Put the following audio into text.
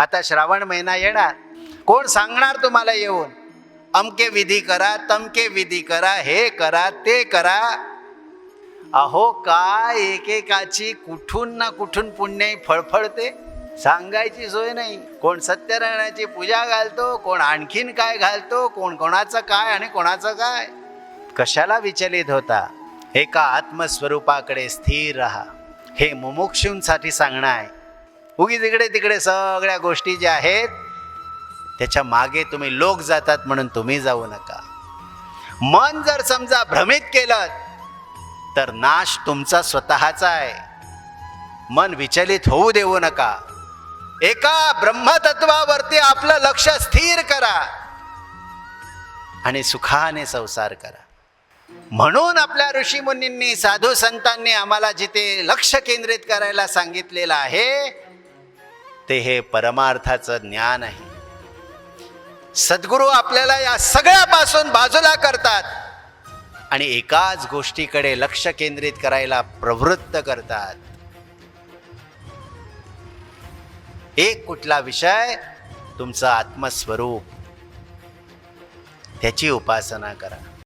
आता श्रावण महिना येणार. कोण सांगणार तुम्हाला येऊन? अमके विधी करा तमके विधी करा हे करा ते करा. अहो काय एकेकाची कुठून ना कुठून पुण्य फळफळते? सांगायची सोय नाही. कोण सत्यनारायणाची पूजा घालतो कोण आणखीन काय घालतो कोण कोणाचं काय आणि कोणाचं काय? कशाला विचलित होता? एका आत्मस्वरूपाकडे स्थिर राहा. हे मुमुक्षूंसाठी सांगणं आहे. उगी तिकडे तिकडे सगळ्या गोष्टी ज्या आहेत त्याच्यामागे तुम्ही लोक जातात म्हणून तुम्ही जाऊ नका. मन जर समजा भ्रमित केलं तर नाश तुमचा स्वतःचा आहे. मन विचलित होऊ देऊ नका. एका ब्रह्मतत्वावरती आपलं लक्ष स्थिर करा आणि सुखाने संसार करा. म्हणून आपल्या ऋषीमुनींनी साधू संतांनी आम्हाला जिथे लक्ष केंद्रित करायला सांगितलेलं आहे ते हे परमार्थाचं ज्ञान आहे. सद्गुरू आपल्याला या सगळ्यापासून बाजूला करतात आणि एकाच गोष्टीकडे लक्ष केंद्रित करायला प्रवृत्त करतात. एक कुठला विषय तुमचं आत्मस्वरूप त्याची उपासना करा.